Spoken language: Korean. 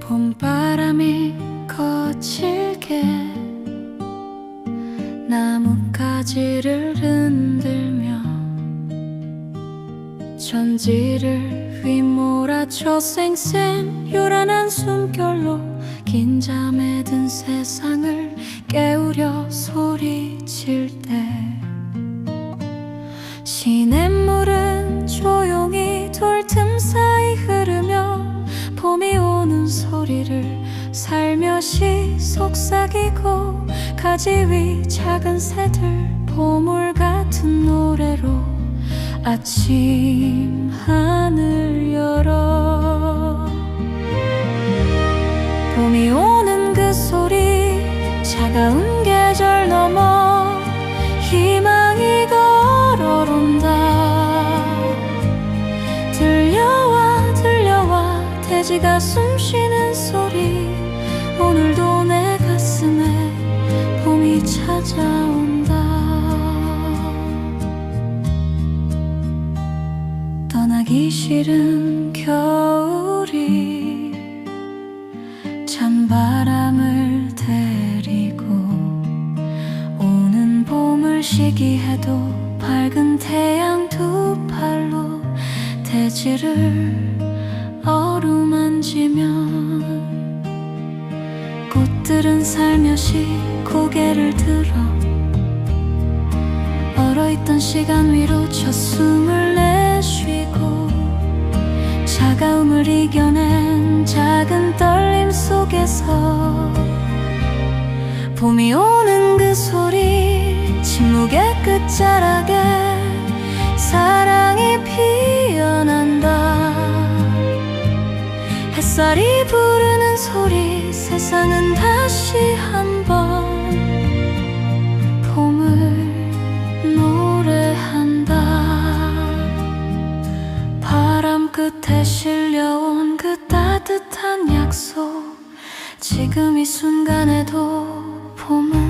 봄바람이 거칠게 나뭇가지를 흔들며 천지를 휘몰아쳐 쌩쌩 요란한 숨결로 긴 잠에 든 세상을 깨우려 소리칠 때 시냇물은 조용히 돌 틈 사이 흐르며 봄이 오는 소리를 살며시 속삭이고 가지 위 작은 새들 보물 같은 노래로 아침 하늘 열어. 봄이 오는 그 소리 차가운 계절 넘어 희망이 걸어온다. 들려와 들려와 돼지가 숨쉬는 소리. 오늘도 내 가슴에 봄이 찾아온다. 떠나기 싫은 겨울이 시기해도 밝은 태양 두 팔로 대지를 어루만지면 꽃들은 살며시 고개를 들어 얼어있던 시간 위로 첫 숨을 내쉬고 차가움을 이겨낸 작은 떨림 속에서 봄이 오는 침묵의 끝자락에 사랑이 피어난다. 햇살이 부르는 소리 세상은 다시 한번 봄을 노래한다. 바람 끝에 실려온 그 따뜻한 약속 지금 이 순간에도 봄은